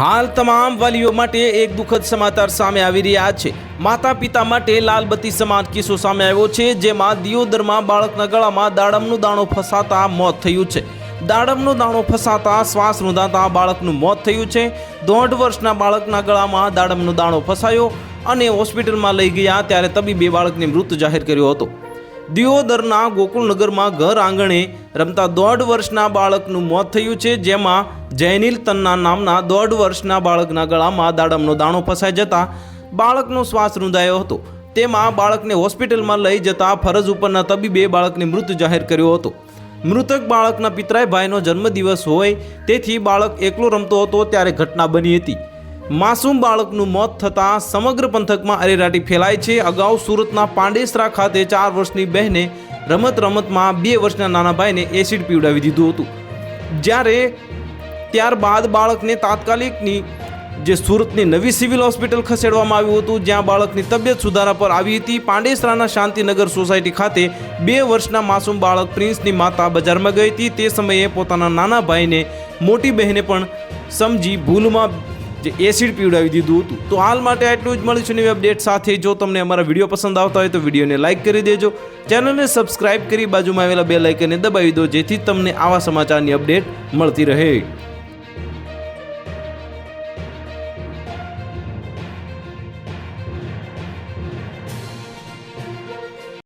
હાલ તમામ વાલીઓ માટે એક દુઃખદ સમાચાર સામે આવી રહ્યા છે. માતા પિતા માટે લાલબત્તી સમાન કિસ્સો સામે આવ્યો છે, જેમાં દિયોદરમાં બાળકના ગળામાં દાડમનું દાણો ફસાતા મોત થયું છે. દાડમનો દાણો ફસાતા શ્વાસ રૂંધાતા બાળકનું મોત થયું છે. દોઢ વર્ષના બાળકના ગળામાં દાડમનો દાણો ફસાયો અને હોસ્પિટલમાં લઈ ગયા ત્યારે તબીબે બાળકને મૃત જાહેર કર્યો હતો. દિયોદરના ગોકુળનગરમાં ઘર આંગણે રમતા દોઢ વર્ષના બાળકનું મોત થયું છે, જેમાં જૈનિલ તન્ના નામના દોઢ વર્ષના બાળકના ગળામાં દાડમનો દાણો ફસાઈ જતા બાળકનો શ્વાસ રૂંધાયો હતો. તેમાં બાળકને હોસ્પિટલમાં લઈ જતા ફરજ ઉપરના તબીબે બાળકને મૃત જાહેર કર્યો હતો. મૃતક બાળકના પિતરાઈ ભાઈનો જન્મદિવસ હોય તેથી બાળક એકલો રમતો હતો ત્યારે ઘટના બની હતી. માસૂમ બાળકનું મોત થતાં સમગ્ર પંથકમાં અરેરાટી ફેલાય છે. અગાઉ સુરતના પાંડેસરા ખાતે ચાર વર્ષની બહેને રમત રમતમાં બે વર્ષના નાના ભાઈને એસિડ પીવડાવી દીધું હતું. જ્યારે ત્યારબાદ બાળકને તાત્કાલિકની જે સુરતની નવી સિવિલ હોસ્પિટલ ખસેડવામાં આવ્યું હતું, જ્યાં બાળકની તબિયત સુધારા પર આવી હતી. પાંડેસરાના શાંતિનગર સોસાયટી ખાતે બે વર્ષના માસૂમ બાળક પ્રિન્સની માતા બજારમાં ગઈ હતી. તે સમયે પોતાના નાના ભાઈને મોટી બહેને પણ સમજી ભૂલમાં જે એસિડ પીવડાવી દીધું હતું. તો હાલ માટે આટલું જ. મળીશું નવી અપડેટ સાથે. જો તમને અમારા વીડિયો પસંદ આવતા હોય તો વિડીયોને લાઇક કરી દેજો. ચેનલને સબસ્ક્રાઇબ કરી બાજુમાં આવેલા બે લાઇકને દબાવી દો, જેથી તમને આવા સમાચારની અપડેટ મળતી રહે.